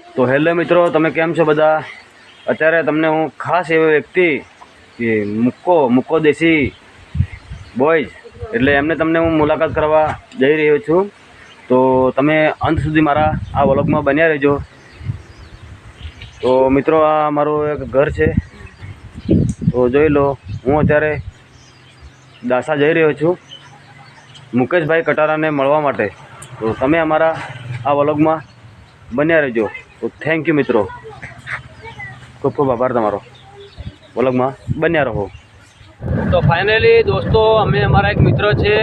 તો હેલો મિત્રો, તમે કેમ છો બધા? અત્યારે તમને હું ખાસ એવો વ્યક્તિ કે મુક્કો મુક્કો દેશી બોયઝ એટલે એમને તમને હું મુલાકાત કરવા જઈ રહ્યો છું. તો તમે અંત સુધી મારા આ વ્લોગમાં બન્યા રહેજો. તો મિત્રો, આ મારું એક ઘર છે. તો જોઈ લો, હું અત્યારે દાસા જઈ રહ્યો છું, મુકેશભાઈ કટારાને મળવા માટે. તો તમે અમારા આ વ્લોગમાં બન્યા રહેજો. તો થેન્ક યુ મિત્રો. ખૂબ ખૂબ આભાર તમારો. વલગમાં બન્યા રહો. તો ફાઇનલી દોસ્તો અમે અમારા એક મિત્ર છે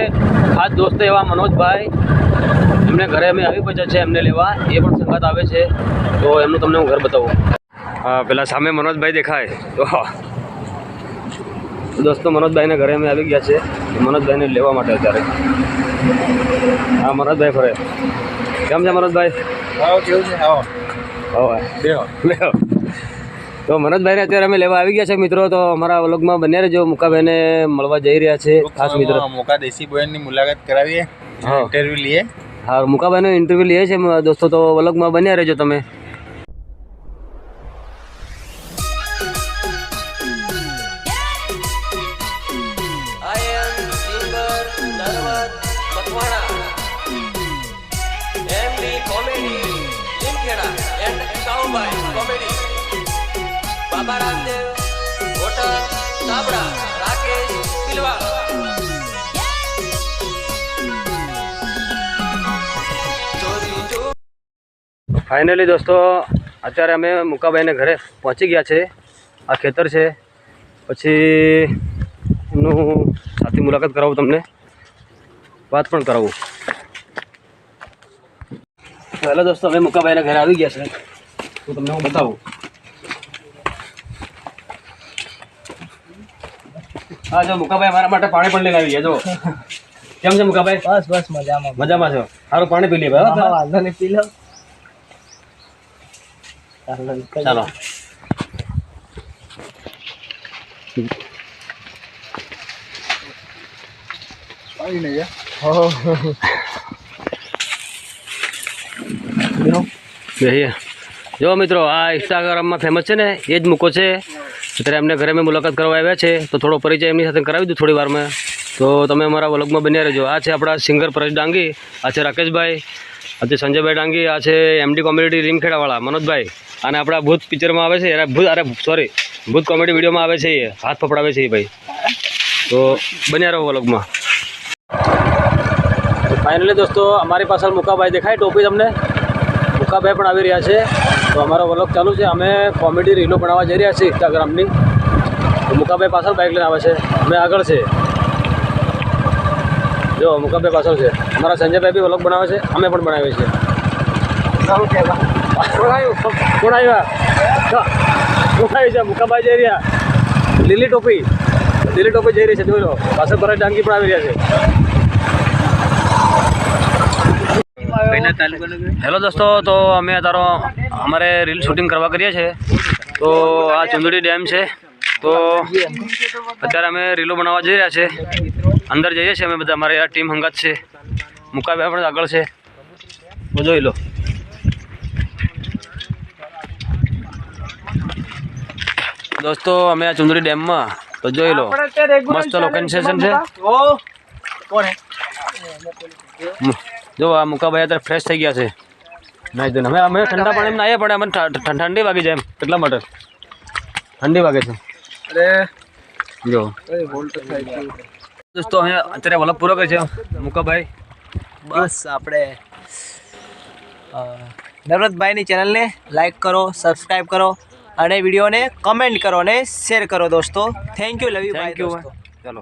ખાસ દોસ્ત એવા મનોજભાઈ. એમને ઘરે અમે આવી પહોંચ્યા છે એમને લેવા. એ પણ સંગાત આવે છે. તો એમનું તમને હું ઘર બતાવું. હા પેલા સામે મનોજભાઈ દેખાય. તો દોસ્તો મનોજભાઈને ઘરે અમે આવી ગયા છે મનોજભાઈને લેવા માટે અત્યારે. હા મનોજભાઈ ફરે. કેમ છે મનોજભાઈ? આવો કેવું છે? આવો હવે બેહો. તો મનોજભાઈને અત્યારે અમે લેવા આવી ગયા છે મિત્રો તો અમારા વ્લોગમાં બન્યા રહેજો. મુકાભાઈને મળવા જઈ રહ્યા છે ખાસ મિત્રો. મોકા દેશી બોયની મુલાકાત કરાવીએ. હા. ઇન્ટરવ્યુ લઈએ. હા મુકાભાઈનો ઇન્ટરવ્યૂ લઈએ છે દોસ્તો. તો વ્લોગમાં બન્યા રહેજો તમે. Pilwal. ફાઇનલી દોસ્તો, અત્યારે અમે મુકાભાઈને ઘરે પહોંચી ગયા છે. આ ખેતર છે. પછી એમનું સાથે મુલાકાત કરાવું તમને. વાત પણ કરાવું. હેલો દોસ્તો, અમે મુકાભાઈના ઘરે આવી ગયા છે. તો તમને હું બતાવું. હા જો મુકાભાઈ મારા માટે પાણી પણ લઈને આવી ગયા જો. કેમ છે મુકાભાઈ? બસ બસ મજામાં. મજામાં છો? સારું પાણી પી લે ભાઈ હા, વાંધો નહીં પી લો. ચાલો આવી ને બેહીએ. જો મિત્રો, આ ઇન્સ્ટાગ્રામમાં ફેમસ છે ને, એ જ મૂકો છે. અત્યારે એમને ઘરે મેં મુલાકાત કરવા આવ્યા છે, તો થોડો પરિચય એમની સાથે કરાવી દઉં થોડી વારમાં. તો તમે અમારા વ્લોગમાં બન્યા રહેજો. આ છે આપણા સિંગર પરેશ ડાંગી, આ છે રાકેશભાઈ, આ છે સંજયભાઈ ડાંગી, આ છે એમડી કોમેડી રીમખેડાવાળા મનોજભાઈ. અને આપણા ભૂત પિક્ચરમાં આવે છે ભૂત, અરે સોરી ભૂત કોમેડી વિડીયોમાં આવે છે એ, હાથ પકડાવે છે એ ભાઈ. તો બન્યા રહો વ્લોગમાં. ફાઇનલી દોસ્તો, અમારી પાછળ મુકાભાઈ દેખાય, ટોપી તમને. મુકાભાઈ પણ આવી રહ્યા છે. તો અમારો વ્લોગ ચાલુ છે. અમે કોમેડી રીલો બનાવવા જઈ રહ્યા છીએ ઇન્સ્ટાગ્રામની તો મુકાભાઈ પાછળ બાઇક લઈને આવે છે. અમે આગળ છે. જો મુકાભાઈ પાછળ છે. અમારા સંજયભાઈ બી વ્લોગ બનાવે છે. અમે પણ બનાવીએ છીએ. કોણ આવ્યું? કોણ આવ્યા? છે? મુકાભાઈ જઈ રહ્યા. લીલી ટોપી. લીલી ટોપી જઈ રહી છે જોઈ લો. પાછળ ભરાય ડાંગી પણ આવી રહ્યા છે. હેલો દોસ્તો તો અમે તારો અમારે રીલ શૂટિંગ કરવા કરીએ છીએ. તો આ ચુંદડી ડેમ છે. તો અત્યારે અમે રીલો બનાવવા જઈ રહ્યા છે અંદર જઈએ છીએ અમે બધા અમારે આ ટીમ હંગાત છે. મુકાબ્યા પણ આગળ છે. તો જોઈ લો. દોસ્તો અમે આ ચુંદડી ડેમમાં તો જોઈ લો. મસ્ત લોકેશન છે જો આ મુકાભાઈ અત્યારે ફ્રેશ થઈ ગયા છે. નાઈ તો હવે અમે ઠંડા પાણીમાં નાહીએ પડે અમને ઠંડી વાગી જાય એમ. એટલા માટે. ઠંડી વાગે છે. અરે. જો. દોસ્તો અહીંયા અત્યારે વલભ પૂરો કરે છે મુકાભાઈ બસ આપણે નવરતભાઈની ચેનલને લાઈક કરો સબસ્ક્રાઈબ કરો અને વિડીયોને કમેન્ટ કરો અને શેર કરો દોસ્તો. Thank you love you thank you ચાલો.